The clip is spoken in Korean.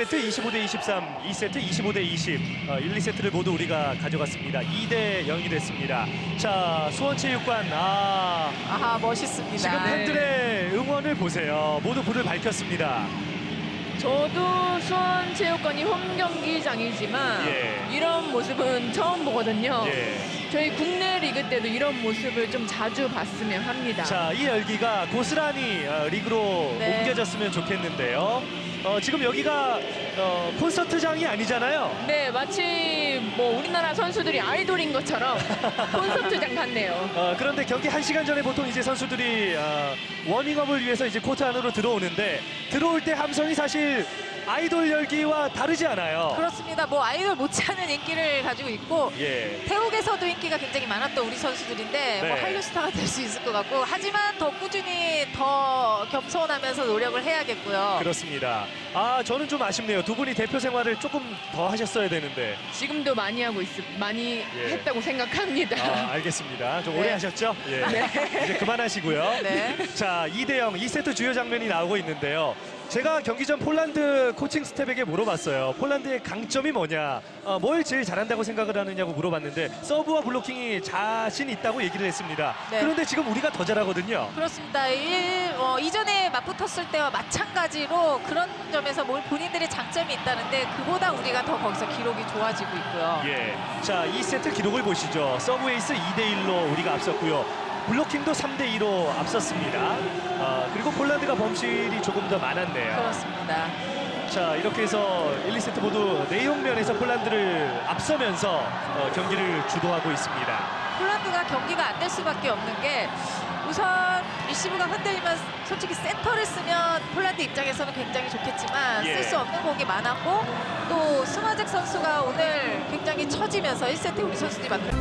1세트 25대 23, 2세트 25대 20, 어, 1, 2세트를 모두 우리가 가져갔습니다. 2대 0이 됐습니다. 자, 수원체육관, 아, 아하 멋있습니다. 지금 팬들의 응원을 보세요. 모두 불을 밝혔습니다. 저도 수원체육관이 홈 경기장이지만 예. 이런 모습은 처음 보거든요. 예. 저희 국내 리그 때도 이런 모습을 좀 자주 봤으면 합니다. 자, 이 열기가 고스란히 어, 리그로 네. 옮겨졌으면 좋겠는데요. 어, 지금 여기가 어, 콘서트장이 아니잖아요. 네, 마치 뭐 우리나라 선수들이 아이돌인 것처럼 콘서트장 같네요. 어, 그런데 경기 한시간 전에 보통 이제 선수들이 어, 워밍업을 위해서 이제 코트 안으로 들어오는데 들어올 때 함성이 사실 아이돌 열기와 다르지 않아요. 그렇습니다. 뭐 아이돌 못지않은 인기를 가지고 있고 예. 태국에서도 인기가 굉장히 많았던 우리 선수들인데 뭐 네. 한류 스타가 될 수 있을 것 같고 하지만 더 꾸준히 더 겸손하면서 노력을 해야겠고요. 그렇습니다. 아, 저는 좀 아쉽네요. 두 분이 대표 생활을 조금 더 하셨어야 되는데. 지금도 많이 하고 있, 많이 예. 했다고 생각합니다. 아, 알겠습니다. 좀 네. 오래 하셨죠? 예. 이제 그만하시고요. 네. 자, 2대0 2세트 주요 장면이 나오고 있는데요. 제가 경기 전 폴란드 코칭 스텝에게 물어봤어요. 폴란드의 강점이 뭐냐, 어, 뭘 제일 잘한다고 생각을 하느냐고 물어봤는데 서브와 블로킹이 자신 있다고 얘기를 했습니다. 네. 그런데 지금 우리가 더 잘하거든요. 그렇습니다. 일, 어, 이전에 맞붙었을 때와 마찬가지로 그런 점에서 뭘 본인들의 장점이 있다는데 그보다 우리가 더 거기서 기록이 좋아지고 있고요. 예. 자, 2세트 기록을 보시죠. 서브 에이스 2대1로 우리가 앞섰고요. 블로킹도 3대2로 앞섰습니다. 아, 그리고 폴란드가 범실이 조금 더 많았네요. 그렇습니다. 자 이렇게 해서 1, 2세트 모두 내용 면에서 폴란드를 앞서면서 어, 경기를 주도하고 있습니다. 폴란드가 경기가 안 될 수밖에 없는 게 우선 리시브가 흔들리면 솔직히 센터를 쓰면 폴란드 입장에서는 굉장히 좋겠지만 예. 쓸수 없는 공이 많았고 또 스마잭 선수가 오늘 굉장히 처지면서 1세트 우리 선수들이 만들